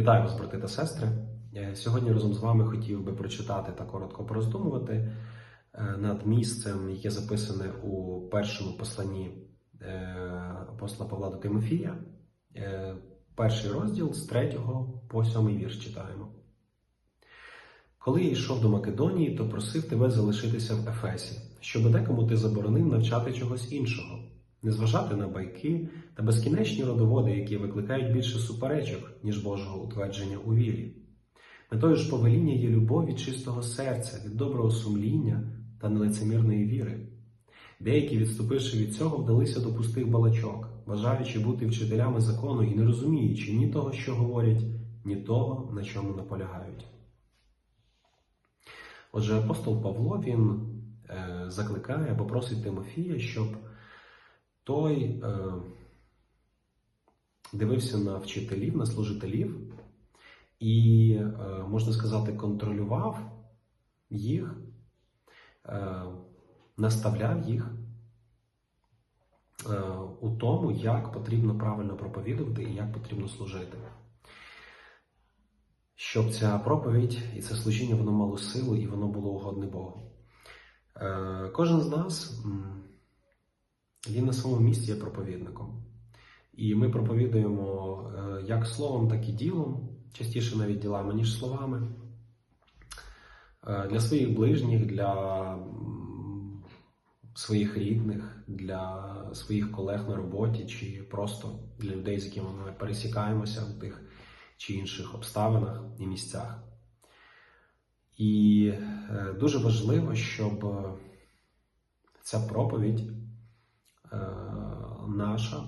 Вітаю вас, брати та сестри. Е, Сьогодні разом з вами хотів би прочитати та коротко пороздумувати е, над місцем, яке записане у першому посланні е, апостола Павла до Тимофія. Перший розділ з 3 по 7 вірш читаємо. Коли я йшов до Македонії, то просив тебе залишитися в Ефесі, щоб декому ти заборонив навчати чогось іншого, не зважати на байки та безкінечні родоводи, які викликають більше суперечок, ніж Божого утвердження у вірі. Метою ж повеління є любов від чистого серця, від доброго сумління та нелицемірної віри. Деякі, відступивши від цього, вдалися до пустих балачок, бажаючи бути вчителями закону і не розуміючи ні того, що говорять, ні того, на чому наполягають. Отже, апостол Павло він е, закликає або просить Тимофія, щоб той е, дивився на вчителів, на служителів і, е, можна сказати, контролював їх, е, наставляв їх е, у тому, як потрібно правильно проповідувати і як потрібно служити. Щоб ця проповідь і це служіння воно мало силу і воно було угодне Богу. Е, Кожен з нас він на своєму місці є проповідником. І ми проповідуємо е, як словом, так і ділом, частіше навіть ділами, ніж словами. Е, Для своїх ближніх, для своїх рідних, для своїх колег на роботі, чи просто для людей, з якими ми пересікаємося в тих чи інших обставинах і місцях. І е, дуже важливо, щоб ця проповідь наша,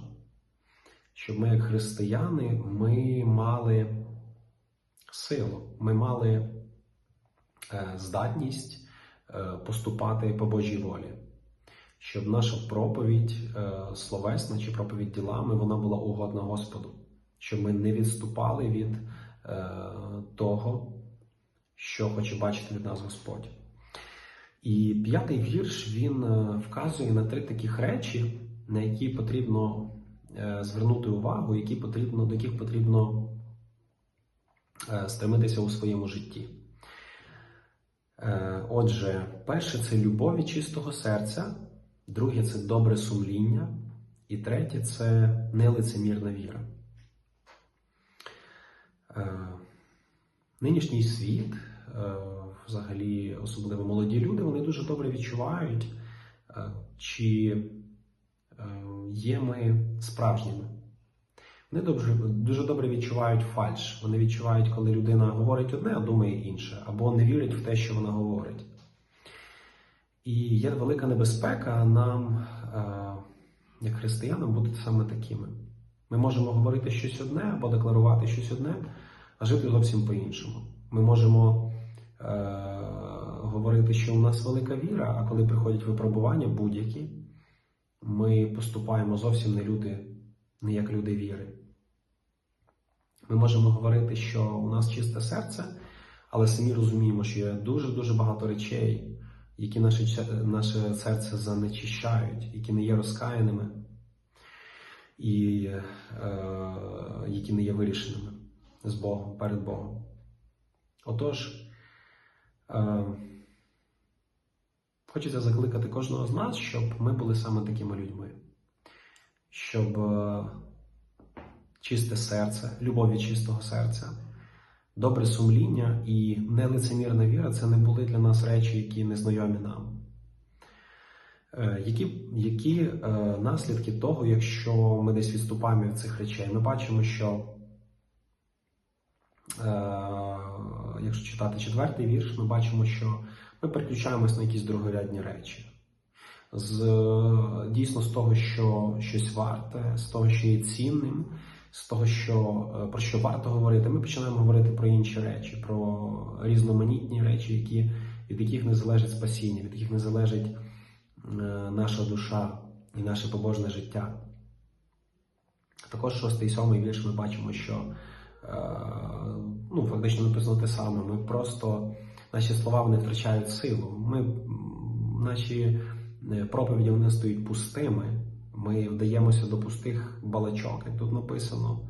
щоб ми, як християни, ми мали силу, ми мали е, здатність е, поступати по Божій волі, щоб наша проповідь е, словесна чи проповідь ділами вона була угодна Господу, щоб ми не відступали від е, того, що хоче бачити від нас Господь. І п'ятий вірш він е, вказує на три таких речі, на які потрібно е, звернути увагу, які потрібно, до яких потрібно е, стремитися у своєму житті. Отже, перше це любов від чистого серця, друге це добре сумління, і третє це нелицемірна віра. Нинішній світ, взагалі, особливо молоді люди, вони дуже добре відчувають, е, чи е, є ми справжніми. Вони дуже, дуже добре відчувають фальш. Вони відчувають, коли людина говорить одне, а думає інше, або не вірять в те, що вона говорить. І є велика небезпека нам, е, як християнам, бути саме такими. Ми можемо говорити щось одне або декларувати щось одне, а жити зовсім по-іншому. Ми можемо говорити, що у нас велика віра, а коли приходять випробування будь-які, ми поступаємо зовсім не люди, не як люди віри. Ми можемо говорити, що у нас чисте серце, але самі розуміємо, що є дуже-дуже багато речей, які наше, наше серце занечищають, які не є розкаяними і е, які не є вирішеними з Богом, перед Богом. Отож, е, хочеться закликати кожного з нас, щоб ми були саме такими людьми, щоб е, чисте серце, любов від чистого серця, добре сумління і нелицемірна віра це не були для нас речі, які незнайомі нам. Е, Які, які е, наслідки того, якщо ми десь відступаємо від цих речей? Ми бачимо, що е, якщо читати четвертий вірш, ми бачимо, що ми переключаємось на якісь другорядні речі. З, дійсно, з того, що щось варте, з того, що є цінним, з того, що, е, про що варто говорити, ми починаємо говорити про інші речі, про різноманітні речі, які, від яких не залежить спасіння, від яких не залежить е, наша душа і наше побожне життя. Також шостий і сьомий вірш ми бачимо, що е, ну, фактично написано те саме. Ми просто наші слова вони втрачають силу. Ми, наші е, проповіді вони стають пустими. Ми вдаємося до пустих балачок, як тут написано.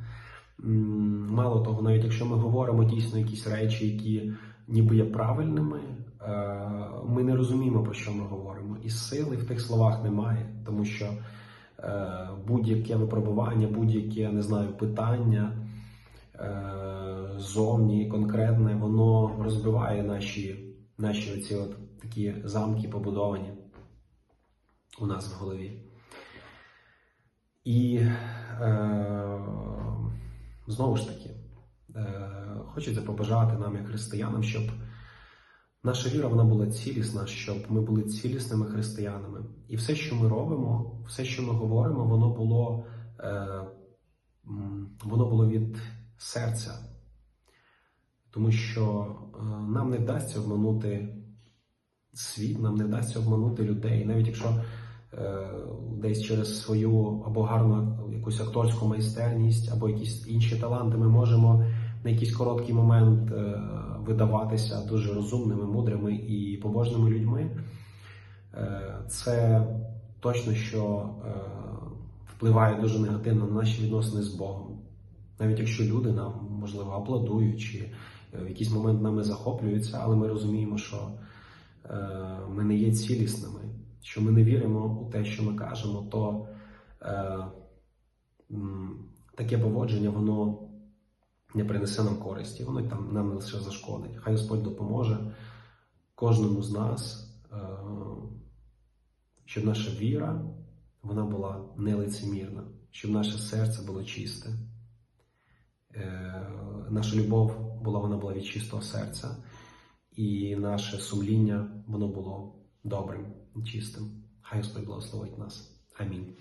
Мало того, навіть якщо ми говоримо дійсно якісь речі, які ніби є правильними, е, ми не розуміємо, про що ми говоримо. І сили в тих словах немає, тому що е, будь-яке випробування, будь-яке не знаю, питання зовні конкретне, воно розбиває наші, наші оці от такі замки побудовані у нас в голові. І е, знову ж таки, е, хочеться побажати нам, як християнам, щоб наша віра вона була цілісна, щоб ми були цілісними християнами. І все, що ми робимо, все, що ми говоримо, воно було, е, воно було від серця. Тому що е, нам не вдасться обманути світ, нам не вдасться обманути людей, навіть якщо е, десь через свою або гарну якусь акторську майстерність, або якісь інші таланти, ми можемо на якийсь короткий момент е, видаватися дуже розумними, мудрими і побожними людьми. Це точно що впливає дуже негативно на наші відносини з Богом. Навіть якщо люди нам, можливо, аплодують, чи е, в якийсь момент нами захоплюються, але ми розуміємо, що е, ми не є цілісними, що ми не віримо у те, що ми кажемо, то е, таке поводження, воно не принесе нам користі, воно там нам лише зашкодить. Хай Господь допоможе кожному з нас, щоб наша віра вона була нелицемірна, щоб наше серце було чисте. Е, Наша любов була, вона була від чистого серця, і наше сумління воно було добрим, чистим. Хай Господь благословить нас. Амінь.